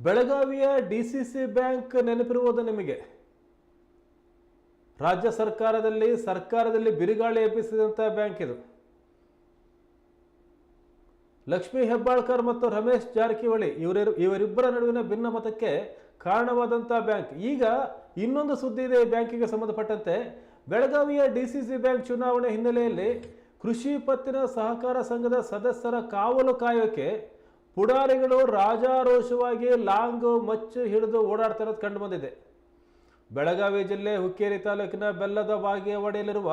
ಬೆಳಗಾವಿಯ D C C bank ನೆನಪಿರುವುದು ನಿಮಗೆ. ರಾಜ್ಯ ಸರ್ಕಾರದಲ್ಲಿ ಸರ್ಕಾರದಲ್ಲಿ ಬಿರುಗಾಳಿ ಎಬ್ಬಿಸಿದಂಥ ಬ್ಯಾಂಕ್ ಇದು. ಲಕ್ಷ್ಮೀ ಹೆಬ್ಬಾಳ್ಕರ್ ಮತ್ತು ರಮೇಶ್ ಜಾರಕಿಹೊಳಿ ಇವರ ಇವರಿಬ್ಬರ ನಡುವಿನ ಭಿನ್ನಮತಕ್ಕೆ ಕಾರಣವಾದಂಥ ಬ್ಯಾಂಕ್. ಈಗ ಇನ್ನೊಂದು ಸುದ್ದಿ ಇದೆ ಈ ಬ್ಯಾಂಕಿಗೆ ಸಂಬಂಧಪಟ್ಟಂತೆ. ಬೆಳಗಾವಿಯ ಡಿ ಸಿ ಸಿ ಬ್ಯಾಂಕ್ ಚುನಾವಣೆ ಹಿನ್ನೆಲೆಯಲ್ಲಿ ಕೃಷಿ ಪತ್ತಿನ ಸಹಕಾರ ಸಂಘದ ಸದಸ್ಯರ ಕಾವಲು ಕಾಯೋಕೆ ಪುಡಾರಿಗಳು ರಾಜಾರೋಷವಾಗಿ ಲಾಂಗ್ ಮಚ್ಚು ಹಿಡಿದು ಓಡಾಡ್ತಾ ಇರೋದು ಕಂಡು ಬಂದಿದೆ. ಬೆಳಗಾವಿ ಜಿಲ್ಲೆ ಹುಕ್ಕೇರಿ ತಾಲೂಕಿನ ಬೆಲ್ಲದ ಬಾಗೇವಾಡಿಯಲ್ಲಿರುವ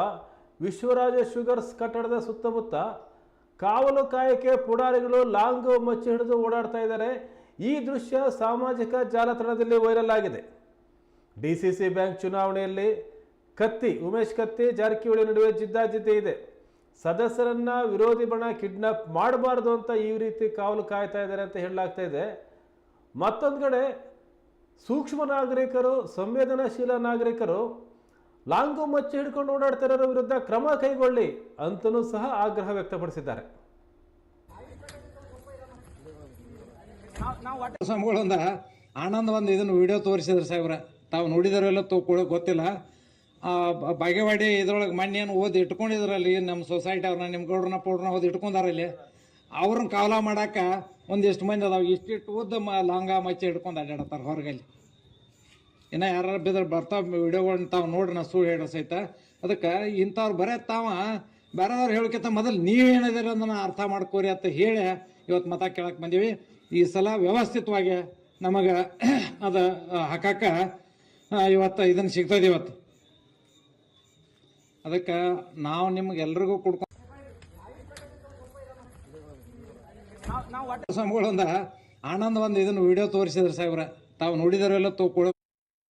ವಿಶ್ವರಾಜ ಶುಗರ್ಸ್ ಕಟ್ಟಡದ ಸುತ್ತಮುತ್ತ ಕಾವಲು ಕಾಯಕ್ಕೆ ಪುಡಾರಿಗಳು ಲಾಂಗ್ ಮಚ್ಚು ಹಿಡಿದು ಓಡಾಡ್ತಾ ಇದ್ದಾರೆ. ಈ ದೃಶ್ಯ ಸಾಮಾಜಿಕ ಜಾಲತಾಣದಲ್ಲಿ ವೈರಲ್ ಆಗಿದೆ. ಡಿಸಿಸಿ ಬ್ಯಾಂಕ್ ಚುನಾವಣೆಯಲ್ಲಿ ಕತ್ತಿ, ಉಮೇಶ್ ಕತ್ತಿ, ಜಾರಕಿಹೊಳಿ ನಡುವೆ ಜಿದ್ದಾಜಿದ್ದಿ ಇದೆ. ಸದಸ್ಯರನ್ನ ವಿರೋಧಿ ಬಣ ಕಿಡ್ನಾಪ್ ಮಾಡಬಾರ್ದು ಅಂತ ಈ ರೀತಿ ಕಾವಲು ಕಾಯ್ತಾ ಇದ್ದಾರೆ ಅಂತ ಹೇಳಲಾಗ್ತಾ ಇದೆ. ಮತ್ತೊಂದು ಕಡೆ ಸೂಕ್ಷ್ಮ ನಾಗರಿಕರು, ಸಂವೇದನಾಶೀಲ ನಾಗರಿಕರು ಲಾಂಗು ಮಚ್ಚಿ ಹಿಡ್ಕೊಂಡು ಓಡಾಡ್ತಿರೋರ ವಿರುದ್ಧ ಕ್ರಮ ಕೈಗೊಳ್ಳಿ ಅಂತಲೂ ಸಹ ಆಗ್ರಹ ವ್ಯಕ್ತಪಡಿಸಿದ್ದಾರೆ. ಆನಂದ್ ಒಂದು ಇದನ್ನು ವಿಡಿಯೋ ತೋರಿಸಿದ್ರು ಸಾಹೇಬ್ರ. ತಾವು ನೋಡಿದಾರೋ ಎಲ್ಲ ತೋ ಗೊತ್ತಿಲ್ಲ. ಬಾಗೇವಾಡಿ ಇದ್ರೊಳಗೆ ಮಣ್ಣು ಏನು ಓದಿ ಇಟ್ಕೊಂಡಿದ್ರಲ್ಲಿ ನಮ್ಮ ಸೊಸೈಟಿ ಅವ್ರನ್ನ ನಿಮ್ಮ ಗೌಡ್ರನ್ನ, ಪೌಡ್ರನ್ನ ಓದಿ ಇಟ್ಕೊಂಡಾರಲ್ಲಿ ಅವ್ರನ್ನ ಕಾವಲ ಮಾಡಾಕ ಒಂದಿಷ್ಟು ಮಂದಿ ಅದಾವೆ. ಇಷ್ಟಿಟ್ಟು ಉದ್ದ ಮ, ಲಾಂಗ ಮಚ್ಚೆ ಹಿಡ್ಕೊಂಡು ಅಡ್ಡಾಡತ್ತಾರ ಹೊರಗಲ್ಲಿ. ಇನ್ನು ಯಾರು ಬಿದ್ರೆ ಬರ್ತಾವೆ, ವಿಡಿಯೋಗಳನ್ನ ತಾವು ನೋಡ್ರಿ, ನಾ ಸುಳ್ಳು ಹೇಳೋ ಸಹಿತ. ಅದಕ್ಕೆ ಇಂಥವ್ರು ಬರೇ ತಾವ ಬೇರೆದವ್ರು ಹೇಳೋಕ್ಕಿಂತ ಮೊದಲು ನೀವೇನಿದ್ದೀರಿ ಅಂದ್ರೆ ಅರ್ಥ ಮಾಡ್ಕೋರಿ ಅಂತ ಹೇಳಿ ಇವತ್ತು ಮತ ಕೇಳಕ್ಕೆ ಬಂದೀವಿ. ಈ ಸಲ ವ್ಯವಸ್ಥಿತವಾಗಿ ನಮಗೆ ಅದು ಹಾಕಕ್ಕೆ ಇವತ್ತು ಇದನ್ನು ಸಿಗ್ತದೆ ಇವತ್ತು. ಅದಕ್ಕೆ ನಾವು ನಿಮ್ಗೆಲ್ರಿಗೂ ಕೊಡ್ಕೊಂಡು ಸ್ವಾಮಿಗಳೊಂದ ಆನಂದ್ ಒಂದು ಇದನ್ನ ವಿಡಿಯೋ ತೋರಿಸಿದ್ರು ಸಾಹೇಬ್ರ ತಾವು ನೋಡಿದಾರೆಲ್ಲ ತೋ